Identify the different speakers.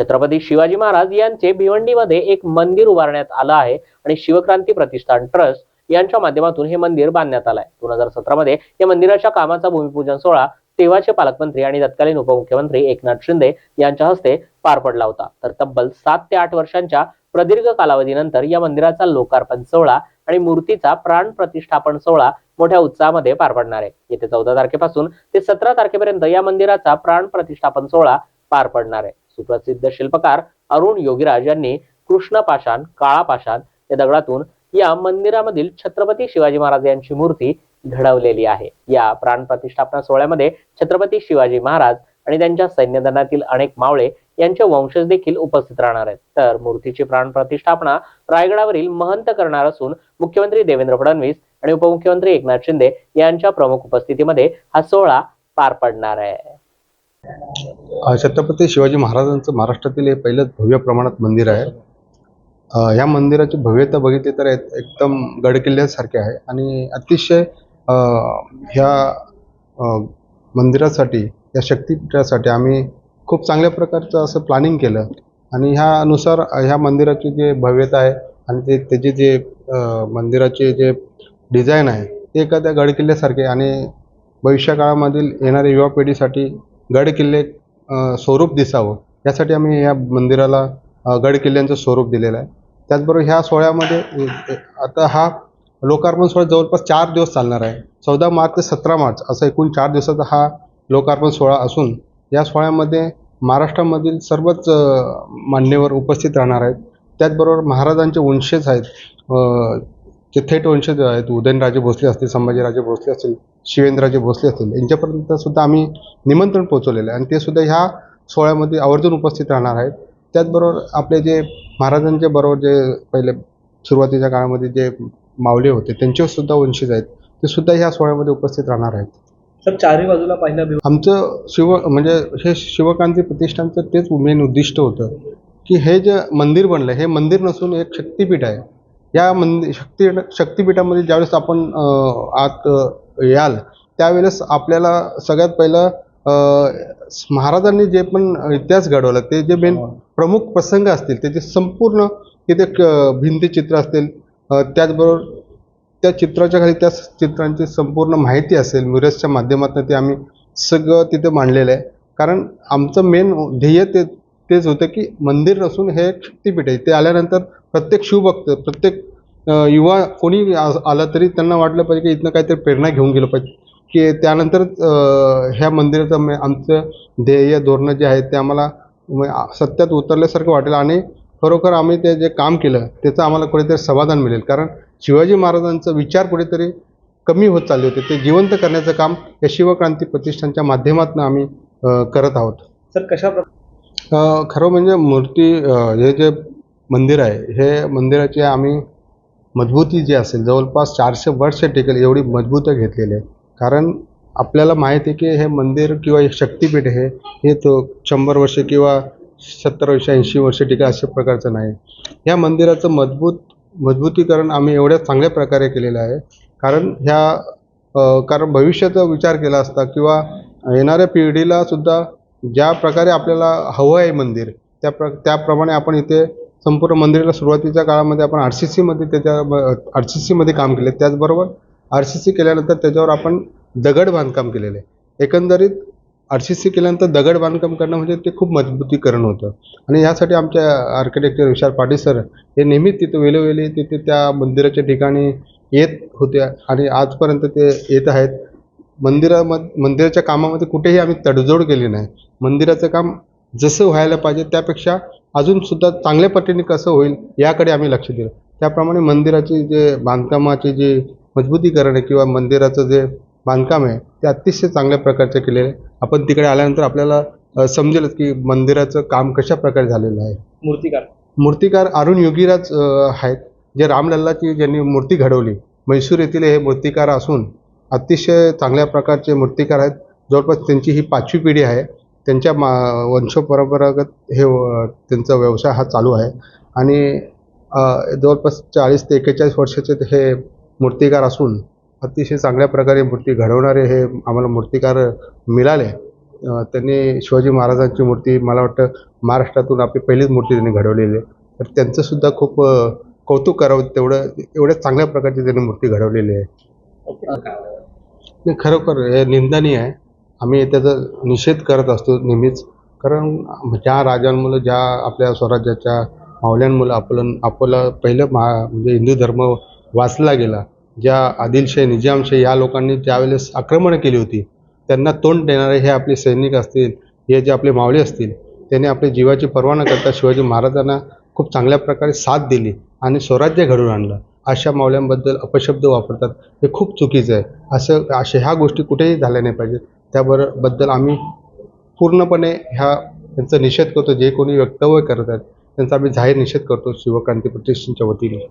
Speaker 1: छत्रपती शिवाजी महाराज यांचे भिवंडीमध्ये एक मंदिर उभारण्यात आलं आहे आणि शिवक्रांती प्रतिष्ठान ट्रस्ट यांच्या माध्यमातून हे मंदिर बांधण्यात आलंय. दोन हजार सतरामध्ये या मंदिराच्या कामाचा भूमिपूजन सोहळा तेव्हाचे पालकमंत्री आणि तत्कालीन उपमुख्यमंत्री एकनाथ शिंदे यांच्या हस्ते पार पडला होता. तर तब्बल सात ते आठ वर्षांच्या प्रदीर्घ कालावधीनंतर या मंदिराचा लोकार्पण सोहळा आणि मूर्तीचा प्राण प्रतिष्ठापन सोहळा मोठ्या उत्साहामध्ये पार पडणार आहे. येत्या चौदा तारखेपासून ते सतरा तारखेपर्यंत या मंदिराचा प्राण प्रतिष्ठापन सोहळा पार पडणार आहे. सुप्रसिद्ध शिल्पकार अरुण योगीराज यांनी कृष्ण पाषाण काळा पाषाण या दगडातून या मंदिरामधील छत्रपती शिवाजी महाराज यांची मूर्ती घडवलेली आहे. या प्राण प्रतिष्ठापना सोहळ्यामध्ये छत्रपती शिवाजी महाराज आणि त्यांच्या सैन्यदनातील अनेक मावळे यांचे वंशज देखील उपस्थित राहणार आहेत. तर मूर्तीची प्राण प्रतिष्ठापना रायगडावरील महंत करणार असून मुख्यमंत्री देवेंद्र फडणवीस आणि उपमुख्यमंत्री एकनाथ शिंदे यांच्या प्रमुख उपस्थितीमध्ये हा सोहळा पार पडणार आहे.
Speaker 2: छत्रपती शिवाजी महाराजांचं महाराष्ट्रातील हे पहिलंच भव्य प्रमाणात मंदिर आहे. ह्या मंदिराची भव्यता बघितली तर एक- एकदम गडकिल्ल्यासारखे आहे आणि अतिशय ह्या मंदिरासाठी या शक्तिपीठासाठी आम्ही खूप चांगल्या प्रकारचं असं प्लॅनिंग केलं. आणि ह्यानुसार ह्या मंदिराची जे भव्यता आहे आणि ते त्याचे जे मंदिराचे जे डिझाईन आहे ते एखाद्या गडकिल्ल्यासारखे आणि भविष्यकाळामधील येणाऱ्या युवा पिढीसाठी गडकिल्ले स्वरूप दिसावं. यासाठी आम्ही या मंदिराला गडकिल्ल्यांचं स्वरूप दिलेलं आहे. त्याचबरोबर ह्या सोहळ्यामध्ये आता हा लोकार्पण सोहळा जवळपास चार दिवस चालणार आहे. चौदा मार्च ते सतरा मार्च असा एकूण चार दिवसाचा हा लोकार्पण सोहळा असून या सोहळ्यामध्ये महाराष्ट्रामधील सर्वच मान्यवर उपस्थित राहणार आहेत. त्याचबरोबर महाराजांचे वंशज आहेत. जे थेट वंशज आहेत उदयनराजे भोसले असतील संभाजीराजे भोसले असतील शिवेंद्रराजे भोसले असतील यांच्यापर्यंत सुद्धा आम्ही निमंत्रण पोहोचवलेलं आहे. आणि ते सुद्धा ह्या सोहळ्यामध्ये आवर्जून उपस्थित राहणार आहेत. त्याचबरोबर आपले जे महाराजांच्या बरोबर जे पहिले सुरुवातीच्या काळामध्ये जे मावले होते त्यांचे सुद्धा वंशज आहेत. ते सुद्धा ह्या सोहळ्यामध्ये उपस्थित राहणार आहेत.
Speaker 3: सर चारही बाजूला पाहिलं
Speaker 2: आमचं शिव म्हणजे हे शिवकांती प्रतिष्ठानचं तेच मेन उद्दिष्ट होतं की हे जे मंदिर बनलं हे मंदिर नसून एक शक्तिपीठ आहे. या मंदिर शक्ती शक्तिपीठामध्ये ज्यावेळेस आपण आत याल त्यावेळेस आपल्याला सगळ्यात पहिलं महाराजांनी जे पण इतिहास घडवला ते जे मेन प्रमुख प्रसंग असतील त्याचे संपूर्ण तिथे क- भिंतीचित्र असतील त्याचबरोबर त्या चित्राच्या खाली त्या चित्रांची संपूर्ण माहिती असेल म्युरसच्या माध्यमातून ते आम्ही सगळं तिथे मांडलेलं आहे. कारण आमचं मेन ध्येय ते तेच होतं की मंदिर नसून हे एक शक्तीपीठ आहे. ते आल्यानंतर प्रत्येक शिवभक्त प्रत्येक युवा कोणी आला तरी त्यांना वाटलं पाहिजे की इथनं काहीतरी प्रेरणा घेऊन गेलं पाहिजे. की त्यानंतर ह्या मंदिराचं आमचं ध्येय धोरणं जे आहेत ते आम्हाला सत्यात उतरल्यासारखं वाटेल आणि खरोखर आम्ही ते जे काम केलं त्याचं आम्हाला कुठेतरी समाधान मिळेल. कारण शिवाजी महाराजांचा विचार कुठेतरी कमी होत चालले होते. ते जिवंत करण्याचं काम या शिवक्रांती प्रतिष्ठानच्या माध्यमातून आम्ही करत आहोत.
Speaker 3: सर कशा प्रकारे
Speaker 2: खरं म्हणजे मूर्ती हे जे मंदिर आहे हे मंदिराची आम्ही मजबूती जी असेल जवळपास चारशे वर्ष टिकेल एवढी मजबूत घेतलेली आहे. कारण आपल्याला माहिती आहे की हे मंदिर किंवा हे शक्तिपीठ हे हे तो शंभर वर्ष किंवा सत्तर वर्ष ऐंशी वर्ष टिकेल अशा प्रकारचं नाही. या मंदिराचं मजबूत मजबूतीकरण आम्ही एवढ्या चांगल्या प्रकारे केलेलं आहे. कारण ह्या कारण भविष्याचा विचार केला असता किंवा येणाऱ्या पिढीला सुद्धा ज्या प्रकारे आपल्याला हवं आहे मंदिर त्या प्र त्याप्रमाणे आपण इथे संपूर्ण मंदिराला सुरुवातीच्या काळामध्ये आपण आर सी सीमध्ये त्याच्या आर सी सीमध्ये काम केले. त्याचबरोबर आर सी सी केल्यानंतर त्याच्यावर आपण दगड बांधकाम केलेलं. आहे एकंदरीत आर सी सी केल्यानंतर दगड बांधकाम करणं म्हणजे ते खूप मजबूतीकरण होतं. आणि यासाठी आमच्या आर्किटेक्चर विशाल पाटील सर हे नेहमीच तिथे वेळोवेळी तिथे त्या मंदिराच्या ठिकाणी येत होते आणि आजपर्यंत ते येत आहेत. मंदिरामध मंदिराच्या कामामध्ये कुठेही आम्ही तडजोड केली नाही. मंदिराचं काम जसं व्हायला पाहिजे त्यापेक्षा अजून सुद्धा चांगल्या पद्धतीने कसं होईल याकडे आम्ही लक्ष दिलं. त्याप्रमाणे मंदिराची जे बांधकामाची जी मजबूतीकरण आहे किंवा मंदिराचं जे बांधकाम आहे ते अतिशय चांगल्या प्रकारचे केलेलं आहे. आपण तिकडे आल्यानंतर आपल्याला समजेलच की मंदिराचं काम कशा प्रकारे झालेलं आहे.
Speaker 3: मूर्तिकार.
Speaker 2: मूर्तिकार अरुण योगीराज आहेत जे रामलल्लाची ज्यांनी मूर्ती घडवली. म्हैसूर येथील हे मूर्तिकार असून अतिशय चांगल्या प्रकारचे मूर्तिकार आहेत. जवळपास त्यांची ही पाचवी पिढी आहे. त्यांच्या मा वंशपरंपरागत हे त्यांचा व्यवसाय हा चालू आहे. आणि जवळपास चाळीस ते एक्केचाळीस वर्षाचे हे मूर्तिकार असून अतिशय चांगल्या प्रकारे मूर्ती घडवणारे हे आम्हाला मूर्तिकार मिळाले. त्यांनी शिवाजी महाराजांची मूर्ती मला वाटतं महाराष्ट्रातून आपली पहिलीच मूर्ती त्यांनी घडवलेली आहे. तर त्यांचंसुद्धा खूप कौतुक करावं तेवढं एवढ्या चांगल्या प्रकारची त्यांनी मूर्ती घडवलेली आहे. नाही खरोखर हे निंदनीय आहे. आम्ही त्याचा निषेध करत असतो नेहमीच. कारण ज्या राजांमुळं ज्या आपल्या स्वराज्याच्या मावल्यांमुळं आपलं आपलं पहिलं महा म्हणजे हिंदू धर्म वाचला गेला ज्या आदिलशाही निजामशाही या लोकांनी त्यावेळेस आक्रमणं केली होती त्यांना तोंड देणारे हे आपले सैनिक असतील हे जे आपले मावळे असतील त्यांनी आपल्या जीवाची पर्वा न करता शिवाजी महाराजांना खूप चांगल्या प्रकारे साथ दिली आणि स्वराज्य घडवून आणलं. अशा मावल्यांबद्दल अपशब्द वापरतात हे खूप चुकीचं आहे. असं अशा ह्या गोष्टी कुठेही झाल्या नाही पाहिजेत. त्याबरबद्दल आम्ही पूर्णपणे ह्या त्यांचा निषेध करतो जे कोणी वक्तव्य करत आहेत त्यांचा आम्ही जाहीर निषेध करतो शिवक्रांती प्रतिष्ठानच्या वतीने.